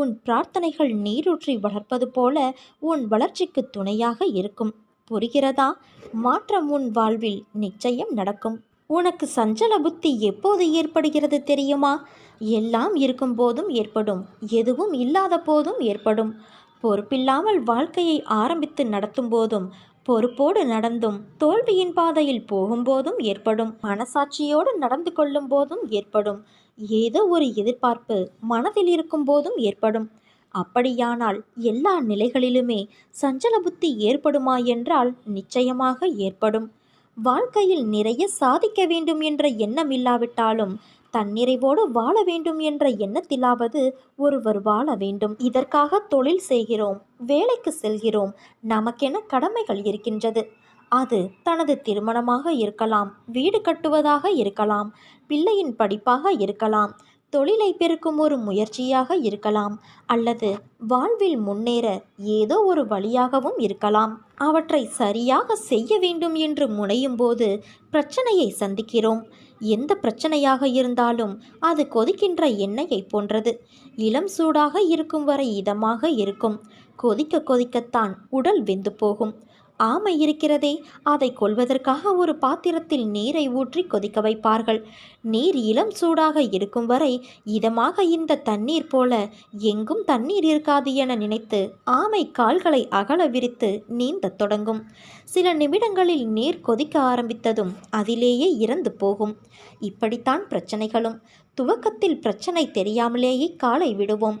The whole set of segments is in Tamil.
உன் பிரார்த்தனைகள் நீரூற்றி வளர்ப்பது போல உன் வளர்ச்சிக்கு துணையாக இருக்கும். புரிகிறதா? மாற்றம் உன் வாழ்வில் நிச்சயம் நடக்கும். உனக்கு சஞ்சல புத்தி எப்போது ஏற்படுகிறது தெரியுமா? எல்லாம் இருக்கும் போதும் ஏற்படும். எதுவும் இல்லாத போதும் ஏற்படும். பொறுப்பில்லாமல் வாழ்க்கையை ஆரம்பித்து நடத்தும் போதும் பொறுப்போடு நடந்தும் தோல்வியின் பாதையில் போகும்போதும் ஏற்படும். மனசாட்சியோடு நடந்து கொள்ளும் போதும் ஏற்படும். ஏதோ ஒரு எதிர்பார்ப்பு மனதில் இருக்கும் போதும் ஏற்படும். அப்படியானால் எல்லா நிலைகளிலுமே சஞ்சல புத்தி ஏற்படுமா என்றால் நிச்சயமாக ஏற்படும். வாழ்க்கையில் நிறைய சாதிக்க வேண்டும் என்ற எண்ணம் இல்லாவிட்டாலும் தன்னிறைவோடு வாழ வேண்டும் என்ற எண்ணத்திலாவது ஒருவர் வாழ வேண்டும். இதற்காக தொழில் செய்கிறோம் வேலைக்கு செல்கிறோம் நமக்கென கடமைகள் இருக்கின்றது. அது தனது திருமணமாக இருக்கலாம் வீடு கட்டுவதாக இருக்கலாம் பிள்ளையின் படிப்பாக இருக்கலாம் தொழிலை பெருக்கும் ஒரு முயற்சியாக இருக்கலாம் அல்லது வாழ்வில் முன்னேற ஏதோ ஒரு வழியாகவும் இருக்கலாம். அவற்றை சரியாக செய்ய வேண்டும் என்று முனையும் போது பிரச்சனையை சந்திக்கிறோம். எந்த பிரச்சனையாக இருந்தாலும் அது கொதிக்கின்ற எண்ணெயை போன்றது. இளம் சூடாக இருக்கும் வரை இதமாக இருக்கும். கொதிக்க கொதிக்கத்தான் உடல் வெந்து போகும். ஆமை இருக்கிறதே. அதை கொள்வதற்காக ஒரு பாத்திரத்தில் நீரை ஊற்றி கொதிக்க வைப்பார்கள். நீர் இளம் சூடாக இருக்கும் வரை இதமாக இந்த தண்ணீர் போல எங்கும் தண்ணீர் இருக்காது என நினைத்து ஆமை கால்களை அகல விரித்து நீந்தத் தொடங்கும். சில நிமிடங்களில் நீர் கொதிக்க ஆரம்பித்ததும் அதிலேயே இறந்து போகும். இப்படித்தான் பிரச்சனைகளும். துவக்கத்தில் பிரச்சனை தெரியாமலேயே காலை விடுவோம்.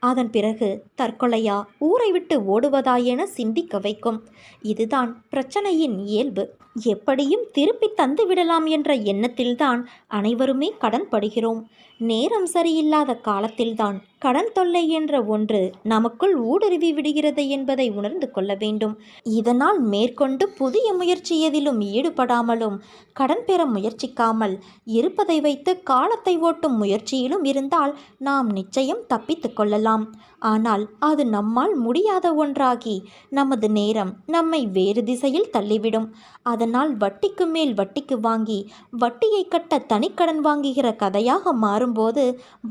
அதன் பிறகு தற்கொலையா ஊரை விட்டு ஓடுவதா என சிந்திக்க வைக்கும். இதுதான் பிரச்சனையின் இயல்பு. எப்படியும் திருப்பி தந்து விடலாம் என்ற எண்ணத்தில்தான் அனைவருமே கடன் படுகிறோம். நேரம் சரியில்லாத காலத்தில்தான் கடன் தொல்லை என்ற ஒன்று நமக்குள் ஊடுருவி விடுகிறது என்பதை உணர்ந்து கொள்ள வேண்டும். இதனால் மேற்கொண்டு புதிய முயற்சி எதிலும் ஈடுபடாமலும் கடன் பெற முயற்சிக்காமல் இருப்பதை வைத்து காலத்தை ஓட்டும் முயற்சியிலும் இருந்தால் நாம் நிச்சயம் தப்பித்து கொள்ளலாம். ஆனால் அது நம்மால் முடியாத ஒன்றாகி நமது நேரம் நம்மை வேறு திசையில் தள்ளிவிடும். அதன் அதனால் வட்டிக்கு மேல் வட்டிக்கு வாங்கி வட்டியை கட்ட தனிக்கடன் வாங்குகிற கதையாக மாறும்போது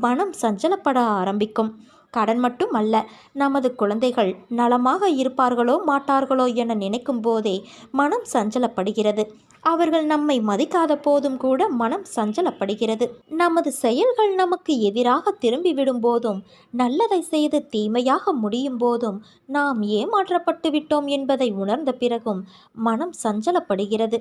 மனம் சஞ்சலப்பட ஆரம்பிக்கும். கடன் மட்டும் அல்ல நமது குழந்தைகள் நலமாக இருப்பார்களோ மாட்டார்களோ என நினைக்கும் போதே மனம் சஞ்சலப்படுகிறது. அவர்கள் நம்மை மதிக்காத போதும் கூட மனம் சஞ்சலப்படுகிறது. நமது செயல்கள் நமக்கு எதிராக திரும்பிவிடும் போதும் நல்லதை செய்து தீமையாக முடியும் போதும் நாம் ஏமாற்றப்பட்டு விட்டோம் என்பதை உணர்ந்த பிறகும் மனம் சஞ்சலப்படுகிறது.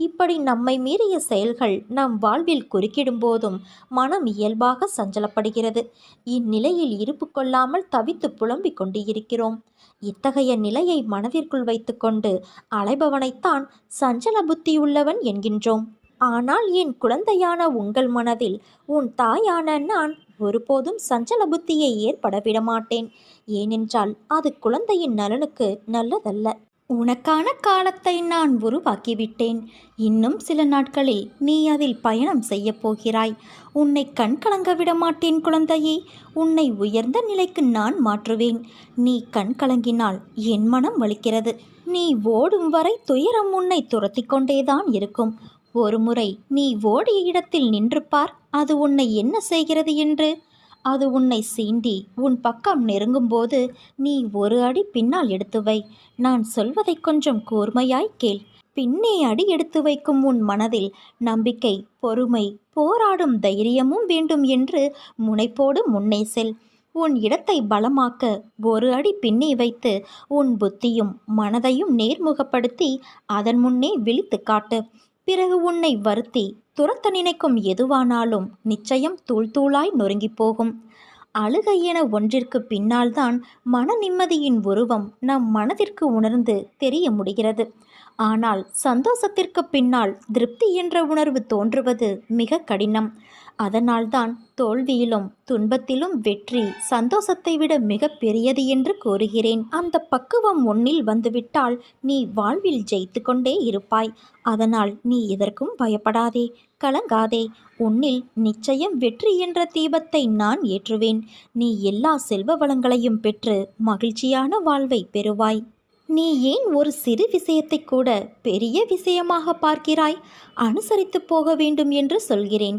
இப்படி நம்மை மீறிய செயல்கள் நம் வாழ்வில் குறுக்கிடும் போதும் மனம் இயல்பாக சஞ்சலப்படுகிறது. இந்நிலையில் இருப்பு கொள்ளாமல் தவித்து புலம்பிக் கொண்டு இருக்கிறோம் இத்தகைய நிலையை மனதிற்குள் வைத்துக்கொண்டு அலைபவனைத்தான் சஞ்சல புத்தியுள்ளவன் என்கின்றோம். ஆனால் என் குழந்தையான உங்கள் மனதில் உன் தாயான நான் ஒருபோதும் சஞ்சல புத்தியை ஏற்பட விடமாட்டேன். ஏனென்றால் அது குழந்தையின் நலனுக்கு நல்லதல்ல. உனக்கான காலத்தை நான் உருவாக்கிவிட்டேன். இன்னும் சில நாட்களில் நீ அதில் பயணம் செய்யப் போகிறாய். உன்னை கண் கலங்க விட மாட்டேன் குழந்தையே. உன்னை உயர்ந்த நிலைக்கு நான் மாற்றுவேன். நீ கண் கலங்கினால் என் மனம் வலிக்கிறது. நீ ஓடும் வரை துயரம் உன்னை துரத்தி கொண்டேதான் இருக்கும். ஒருமுறை நீ ஓடிய இடத்தில் நின்று பார். அது உன்னை என்ன செய்கிறது என்று? அது உன்னை சீண்டி உன் பக்கம் நெருங்கும்போது நீ ஒரு அடி பின்னால் எடுத்து வை. நான் சொல்வதை கொஞ்சம் கூர்மையாய் கேள். பின்னே அடி எடுத்து வைக்கும் உன் மனதில் நம்பிக்கை பொறுமை போராடும் தைரியமும் வேண்டும் என்று முனைப்போடு முன்னே செல். உன் இடத்தை பலமாக்க ஒரு அடி பின்னே வைத்து உன் புத்தியும் மனதையும் நேர்முகப்படுத்தி அதன் முன்னே விழித்து காட்டு. பிறகு உன்னை வருத்தி துரத்த நினைக்கும் எதுவானாலும் நிச்சயம் தூள் தூளாய் நொறுங்கி போகும். அழுகை என ஒன்றிற்கு பின்னால்தான் மன நிம்மதியின் உருவம் நம் மனதிற்கு உணர்ந்து தெரிய முடிகிறது. ஆனால் சந்தோஷத்திற்கு பின்னால் திருப்தி என்ற உணர்வு தோன்றுவது மிக கடினம். அதனால்தான் தோல்வியிலும் துன்பத்திலும் வெற்றி சந்தோஷத்தை விட மிக பெரியது என்று கூறுகிறேன். அந்த பக்குவம் உன்னில் வந்துவிட்டால் நீ வாழ்வில் ஜெயித்து கொண்டே இருப்பாய். அதனால் நீ எதற்கும் பயப்படாதே. கலங்காதே. உன்னில் நிச்சயம் வெற்றி என்ற தீபத்தை நான் ஏற்றுவேன். நீ எல்லா செல்வ வளங்களையும் பெற்று மகிழ்ச்சியான வாழ்வை பெறுவாய். நீ ஏன் ஒரு சிறு விஷயத்தை கூட பெரிய விஷயமாக பார்க்கிறாய்? அனுசரித்து போக வேண்டும் என்று சொல்கிறேன்.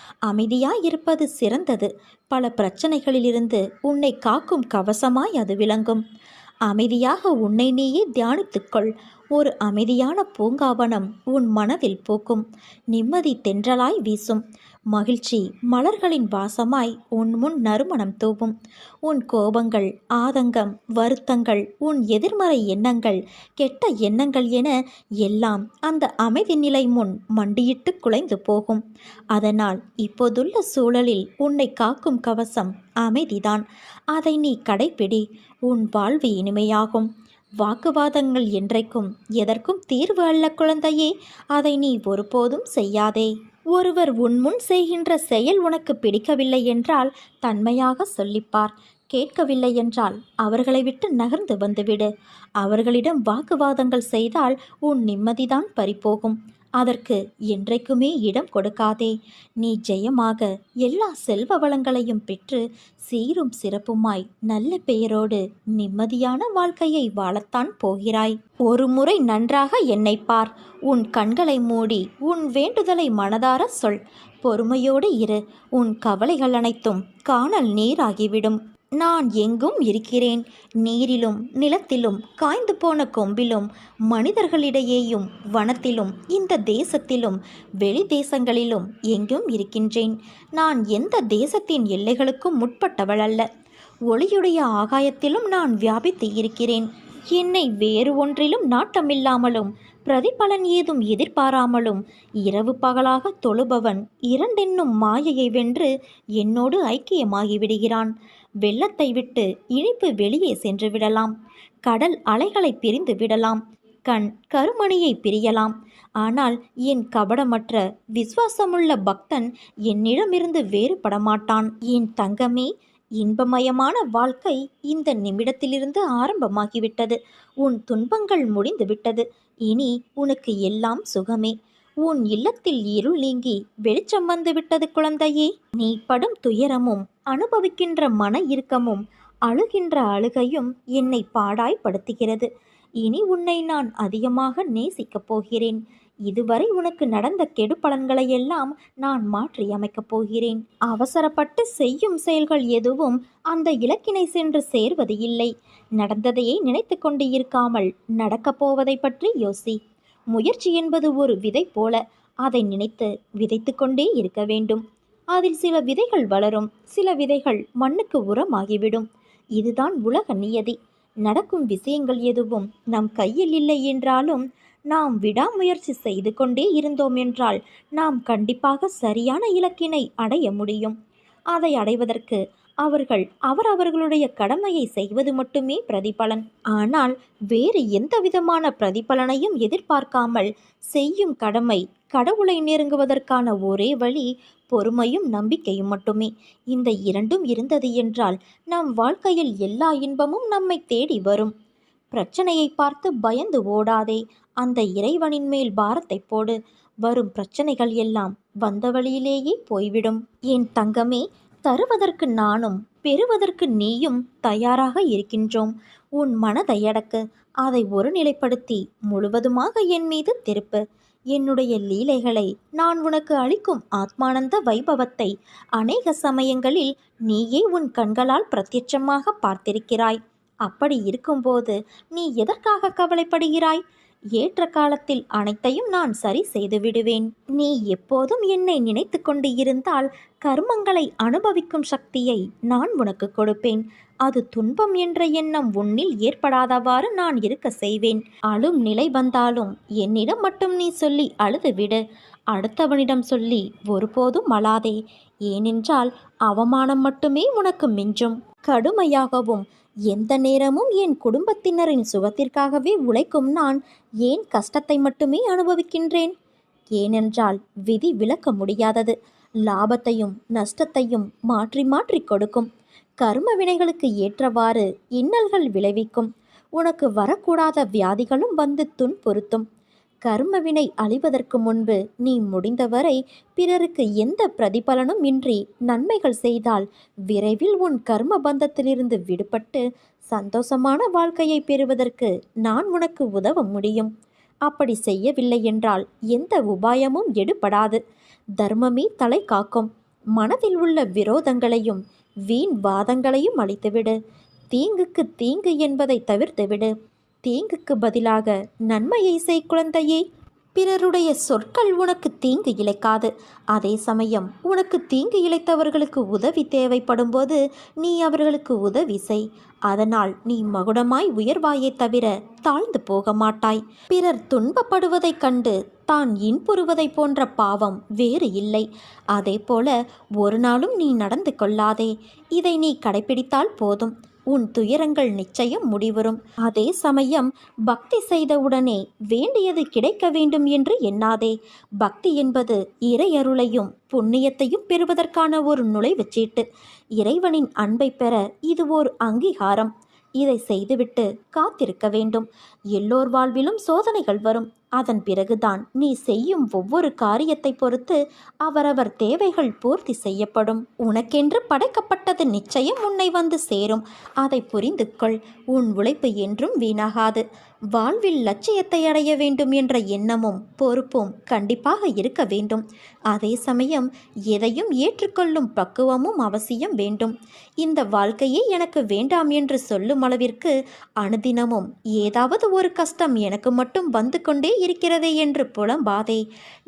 அமைதியாய் இருப்பது சிறந்தது. பல பிரச்சனைகளிலிருந்து உன்னை காக்கும் கவசமாய் அது விளங்கும். அமைதியாக உன்னை நீயே தியானித்துக்கொள். ஒரு அமைதியான பூங்காவனம் உன் மனதில் பூக்கும். நிம்மதி தென்றலாய் வீசும். மகிழ்ச்சி மலர்களின் வாசமாய் உன் முன் நறுமணம் தூவும். உன் கோபங்கள் ஆதங்கம் வருத்தங்கள் உன் எதிர்மறை எண்ணங்கள் கெட்ட எண்ணங்கள் என எல்லாம் அந்த அமைதி நிலை முன் மண்டியிட்டு குலைந்து போகும். அதனால் இப்போதுள்ள சூழலில் உன்னை காக்கும் கவசம் அமைதிதான். அதை நீ கடைப்பிடி. உன் வாழ்வு இனிமையாகும். வாக்குவாதங்கள் என்றைக்கும் எதற்கும் தீர்வு அல்ல குழந்தையே. அதை நீ ஒருபோதும் செய்யாதே. ஒருவர் உன்முன் செய்கின்ற செயல் உனக்கு பிடிக்கவில்லை என்றால் தன்மையாக சொல்லிப்பார். கேட்கவில்லை என்றால் அவர்களை விட்டு நகர்ந்து வந்துவிடு. அவர்களிடம் வாக்குவாதங்கள் செய்தால் உன் நிம்மதிதான் பறிப்போகும் அதற்கு என்றைக்குமே இடம் கொடுக்காதே. நீ ஜெயமாக எல்லா செல்வ வளங்களையும் பெற்று சீரும் சிறப்புமாய் நல்ல பெயரோடு நிம்மதியான வாழ்க்கையை வாழத்தான் போகிறாய். ஒரு முறை நன்றாக என்னை பார். உன் கண்களை மூடி உன் வேண்டுதலை மனதார சொல். பொறுமையோடு இரு. உன் கவலைகள் அனைத்தும் காணல் நீராகிவிடும். நான் எங்கும் இருக்கிறேன். நீரிலும் நிலத்திலும் காய்ந்து போன கொம்பிலும் மனிதர்களிடையேயும் வனத்திலும் இந்த தேசத்திலும் வெளி தேசங்களிலும் எங்கும் இருக்கின்றேன். நான் எந்த தேசத்தின் எல்லைகளுக்கும் முற்பட்டவள் அல்ல. ஒளியுடைய ஆகாயத்திலும் நான் வியாபித்து இருக்கிறேன். என்னை வேறு ஒன்றிலும் நாட்டமில்லாமலும் பிரதிபலன் ஏதும் எதிர்பாராமலும் இரவு பகலாக தொழுபவன் இரண்டென்னும் மாயையை வென்று என்னோடு ஐக்கியமாகிவிடுகிறான். வெள்ளத்தை விட்டு இனிப்பு வெளியே சென்று விடலாம். கடல் அலைகளை பிரிந்து விடலாம். கண் கருமணியை பிரியலாம். ஆனால் என் கபடமற்ற விசுவாசமுள்ள பக்தன் என்னிடமிருந்து வேறுபட மாட்டான் என் தங்கமே இன்பமயமான வாழ்க்கை இந்த நிமிடத்திலிருந்து ஆரம்பமாகிவிட்டது. உன் துன்பங்கள் முடிந்துவிட்டது. இனி உனக்கு எல்லாம் சுகமே. உன் இல்லத்தில் இருள் நீங்கி வெளிச்சம் வந்து விட்டது குழந்தையே. நீ படும் துயரமும் அனுபவிக்கின்ற மன இறுக்கமும் அழுகின்ற அழுகையும் என்னை பாடாய்படுத்துகிறது இனி உன்னை நான் அதிகமாக நேசிக்கப் போகிறேன். இதுவரை உனக்கு நடந்த கெடு பலன்களையெல்லாம் நான் மாற்றி அமைக்கப் போகிறேன். அவசரப்பட்டு செய்யும் செயல்கள் எதுவும் அந்த இலக்கினை சென்று சேர்வது இல்லை. நடந்ததையே நினைத்து கொண்டு இருக்காமல் நடக்கப் போவதை பற்றி யோசி. முயற்சி என்பது ஒரு விதை போல. அதை நினைத்து விதைத்து கொண்டே இருக்க வேண்டும். அதில் சில விதைகள் வளரும் சில விதைகள் மண்ணுக்கு உரமாகிவிடும். இதுதான் உலக நியதி. நடக்கும் விஷயங்கள் எதுவும் நம் கையில் இல்லை என்றாலும் நாம் விடாமுயற்சி செய்து கொண்டே இருந்தோம் என்றால் நாம் கண்டிப்பாக சரியான இலக்கினை அடைய முடியும். அதை அடைவதற்கு அவர்கள் அவர் அவர்களுடைய கடமையை செய்வது மட்டுமே பிரதிபலன். ஆனால் வேறு எந்த விதமான பிரதிபலனையும் எதிர்பார்க்காமல் செய்யும் கடமை கடவுளை நெருங்குவதற்கான ஒரே வழி பொறுமையும் நம்பிக்கையும் மட்டுமே. இந்த இரண்டும் இருந்தது என்றால் நம் வாழ்க்கையில் எல்லா இன்பமும் நம்மை தேடி வரும். பிரச்சனையை பார்த்து பயந்து ஓடாதே. அந்த இறைவனின் மேல் பாரத்தை போடு. வரும் பிரச்சனைகள் எல்லாம் வந்த வழியிலேயே போய்விடும். என் தங்கமே தருவதற்கு நானும் பெறுவதற்கு நீயும் தயாராக இருக்கின்றோம். உன் மனதை அடக்கு. அதை ஒருநிலைப்படுத்தி முழுவதுமாக என் மீது திருப்பு. என்னுடைய லீலைகளை நான் உனக்கு அளிக்கும் ஆத்மானந்த வைபவத்தை அநேக சமயங்களில் நீயே உன் கண்களால் பிரத்யட்சமாக பார்த்திருக்கிறாய். அப்படி இருக்கும்போது நீ எதற்காக கவலைப்படுகிறாய்? ஏற்ற காலத்தில் அனைத்தையும் நான் சரி செய்து விடுவேன். நீ எப்போதும் என்னை நினைத்து கொண்டு இருந்தால் கர்மங்களை அனுபவிக்கும் சக்தியை நான் உனக்கு கொடுப்பேன். அது துன்பம் என்ற எண்ணம் உன்னில் ஏற்படாதவாறு நான் இருக்க செய்வேன். அழும் நிலை வந்தாலும் என்னிடம் மட்டும் நீ சொல்லி அழுது விடு அடுத்தவனிடம் சொல்லி ஒருபோதும் அழாதே. ஏனென்றால் அவமானம் மட்டுமே உனக்கு மிஞ்சும். கடுமையாகவும் எந்த நேரமும் என் குடும்பத்தினரின் சுகத்திற்காகவே உழைக்கும் நான் ஏன் கஷ்டத்தை மட்டுமே அனுபவிக்கின்றேன்? ஏனென்றால் விதி விளக்க முடியாதது. லாபத்தையும் நஷ்டத்தையும் மாற்றி மாற்றி கொடுக்கும். கர்ம வினைகளுக்கு ஏற்றவாறு இன்னல்கள் விளைவிக்கும். உனக்கு வரக்கூடாத வியாதிகளும் வந்து துன்புறுத்தும். கர்மவினை அழிவதற்கு முன்பு நீ முடிந்தவரை பிறருக்கு எந்த பிரதிபலனும் இன்றி நன்மைகள் செய்தால் விரைவில் உன் கர்ம பந்தத்திலிருந்து விடுபட்டு சந்தோஷமான வாழ்க்கையை பெறுவதற்கு நான் உனக்கு உதவ முடியும். அப்படி செய்யவில்லை என்றால் எந்த உபாயமும் எடுபடாது. தர்மமே தலை காக்கும். மனதில் உள்ள விரோதங்களையும் வீண் வாதங்களையும் அழித்துவிடு. தீங்குக்கு தீங்கு என்பதை தவிர்த்துவிடு. தீங்குக்கு பதிலாக நன்மையை செய் குழந்தையே பிறருடைய சொற்கள் உனக்கு தீங்கு இழைக்காது. அதே சமயம் உனக்கு தீங்கு இழைத்தவர்களுக்கு உதவி தேவைப்படும் போது நீ அவர்களுக்கு உதவி செய். அதனால் நீ மகுடமாய் உயர்வாயே தவிர தாழ்ந்து போக மாட்டாய். பிறர் துன்பப்படுவதைக் கண்டு தான் இன்புறுவதைப் போன்ற பாவம் வேறு இல்லை. அதே போல ஒரு நாளும் நீ நடந்து கொள்ளாதே. இதை நீ கடைபிடித்தால் போதும். உன் துயரங்கள் நிச்சயம் முடிவரும். அதே சமயம் பக்தி செய்தவுடனே வேண்டியது கிடைக்க வேண்டும் என்று எண்ணாதே. பக்தி என்பது இறையருளையும் புண்ணியத்தையும் பெறுவதற்கான ஒரு நுழைவுச் சீட்டு இறைவனின் அன்பை பெற இது ஒரு அங்கீகாரம். இதை செய்துவிட்டு காத்திருக்க வேண்டும். எல்லோர் வாழ்விலும் சோதனைகள் வரும். அதன் பிறகுதான் நீ செய்யும் ஒவ்வொரு காரியத்தை பொறுத்து அவரவர் தேவைகள் பூர்த்தி செய்யப்படும். உனக்கென்று படைக்கப்பட்டது நிச்சயம் உன்னை வந்து சேரும். அதை புரிந்து கொள் உன் உழைப்பு என்றும் வீணாகாது. வாழ்வில் லட்சியத்தை அடைய வேண்டும் என்ற எண்ணமும் பொறுப்பும் கண்டிப்பாக இருக்க வேண்டும். அதே சமயம் எதையும் ஏற்றுக்கொள்ளும் பக்குவமும் அவசியம் வேண்டும். இந்த வாழ்க்கையே எனக்கு வேண்டாம் என்று சொல்லும் அளவிற்கு அனுதினமும் ஏதாவது ஒரு கஷ்டம் எனக்கு மட்டும் வந்து கொண்டே இருக்கிறதே என்று புலம்பாதே.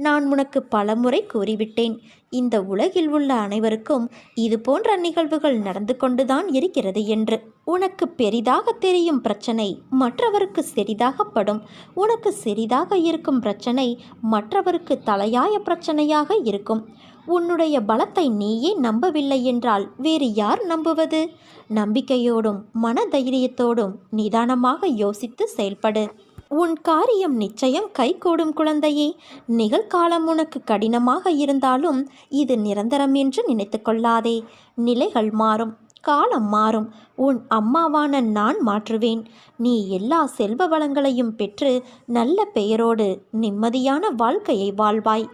நான் உனக்கு பலமுறை கூறிவிட்டேன். இந்த உலகில் உள்ள அனைவருக்கும் இது போன்ற நிகழ்வுகள் நடந்து கொண்டுதான் இருக்கிறது என்று. உனக்கு பெரிதாக தெரியும் பிரச்சனை மற்றவருக்கு சிறிதாகப்படும். உனக்கு சிறிதாக இருக்கும் பிரச்சனை மற்றவருக்கு தலையாய பிரச்சனையாக இருக்கும். உன்னுடைய பலத்தை நீயே நம்பவில்லை என்றால் வேறு யார் நம்புவது? நம்பிக்கையோடும் மன தைரியத்தோடும் நிதானமாக யோசித்து செயல்படு. உன் காரியம் நிச்சயம் கைகூடும் குழந்தையே. நிகழ்காலம் உனக்கு கடினமாக இருந்தாலும் இது நிரந்தரம் என்று நினைத்து கொள்ளாதே. நிலைகள் மாறும் காலம் மாறும். உன் அம்மாவான நான் மாற்றுவேன். நீ எல்லா செல்வ வளங்களையும் பெற்று நல்ல பெயரோடு நிம்மதியான வாழ்க்கையை வாழ்வாய்.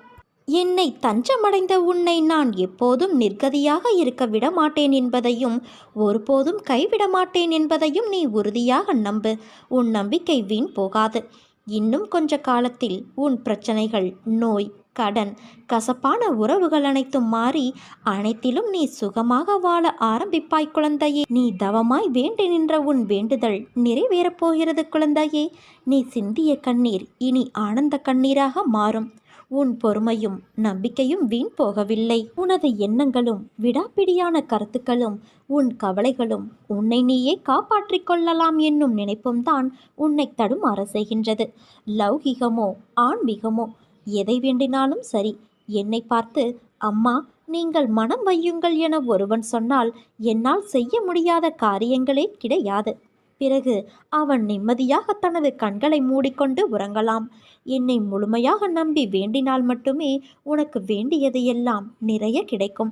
என்னை தஞ்சமடைந்த உன்னை நான் எப்போதும் நிர்கதியாக இருக்க விட மாட்டேன் என்பதையும் ஒருபோதும் கைவிட மாட்டேன் என்பதையும் நீ உறுதியாக நம்பு. உன் நம்பிக்கை வீண் போகாது. இன்னும் கொஞ்ச காலத்தில் உன் பிரச்சனைகள் நோய் கடன் கசப்பான உறவுகள் அனைத்தும் மாறி அனைத்திலும் நீ சுகமாக வாழ ஆரம்பிப்பாய் குழந்தையே. நீ தவமாய் வேண்டி நின்ற உன் வேண்டுதல் நிறைவேறப் போகிறது குழந்தையே. நீ சிந்திய கண்ணீர் இனி ஆனந்த கண்ணீராக மாறும். உன் பொறுமையும் நம்பிக்கையும் வீண் போகவில்லை. உனது எண்ணங்களும் விடாப்பிடியான கருத்துக்களும் உன் கவலைகளும் உன்னை நீயே காப்பாற்றிக் கொள்ளலாம் என்னும் நினைப்பும் தான் உன்னை தடுமாற செய்கின்றது. லௌகிகமோ ஆன்மீகமோ எதை வேண்டினாலும் சரி என்னை பார்த்து அம்மா நீங்கள் மனம் வையுங்கள் என ஒருவன் சொன்னால் என்னால் செய்ய முடியாத காரியங்களே கிடையாது. பிறகு அவன் நிம்மதியாக தனது கண்களை மூடிக்கொண்டு உறங்கலாம். என்னை முழுமையாக நம்பி வேண்டினால் மட்டுமே உனக்கு வேண்டியது எல்லாம் நிறைய கிடைக்கும்.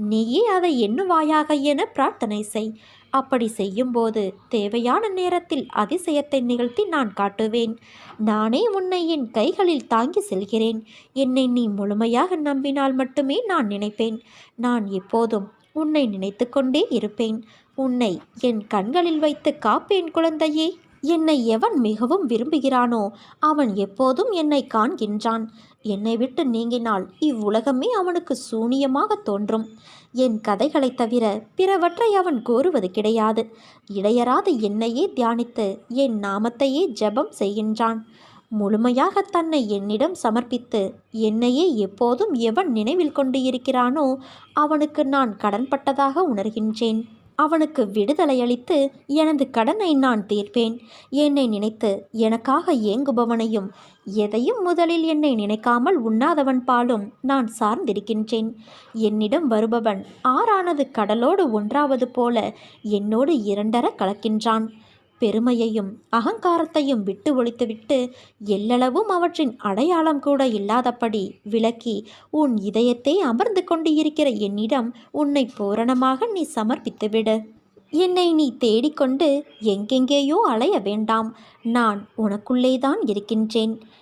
நீயே அதை எண்ணுவாயாக என பிரார்த்தனை செய். அப்படி செய்யும்போது தேவையான நேரத்தில் அதிசயத்தை நிகழ்த்தி நான் காட்டுவேன். நானே உன்னை என் கைகளில் தாங்கி செல்கிறேன். என்னை நீ முழுமையாக நம்பினால் மட்டுமே நான் நினைப்பேன். நான் எப்போதும் உன்னை நினைத்து கொண்டே இருப்பேன். உன்னை என் கண்களில் வைத்து காப்பேன் குழந்தையே. என்னை எவன் மிகவும் விரும்புகிறானோ அவன் எப்போதும் என்னை காண்கின்றான். என்னை விட்டு நீங்கினால் இவ்வுலகமே அவனுக்கு சூனியமாக தோன்றும். என் கதைகளைத் தவிர பிறவற்றை அவன் கோருவது கிடையாது. இடையராது என்னையே தியானித்து என் நாமத்தையே ஜெபம் செய்கின்றான். முழுமையாக தன்னை என்னிடம் சமர்ப்பித்து என்னையே எப்போதும் எவன் நினைவில் கொண்டு இருக்கிறானோ அவனுக்கு நான் கடன்பட்டதாக உணர்கின்றேன். அவனுக்கு விடுதலையளித்து எனது கடனை நான் தீர்ப்பேன். என்னை நினைத்து எனக்காக ஏங்குபவனையும் எதையும் முதலில் என்னை நினைக்காமல் உண்ணாதவன் பாலும் நான் சார்ந்திருக்கின்றேன். என்னிடம் வருபவன் ஆறானது கடலோடு ஒன்றாவது போல என்னோடு இரண்டர கலக்கின்றான். பெருமையையும் அகங்காரத்தையும் விட்டு ஒழித்துவிட்டு எல்லளவும் அவற்றின் அடையாளம் கூட இல்லாதபடி விலக்கி உன் இதயத்தை அமர்ந்து கொண்டு இருக்கிற என்னிடம் உன்னை பூரணமாக நீ சமர்ப்பித்துவிடு. என்னை நீ தேடிக்கொண்டு எங்கெங்கேயோ அலைய வேண்டாம். நான் உனக்குள்ளேதான் இருக்கின்றேன்.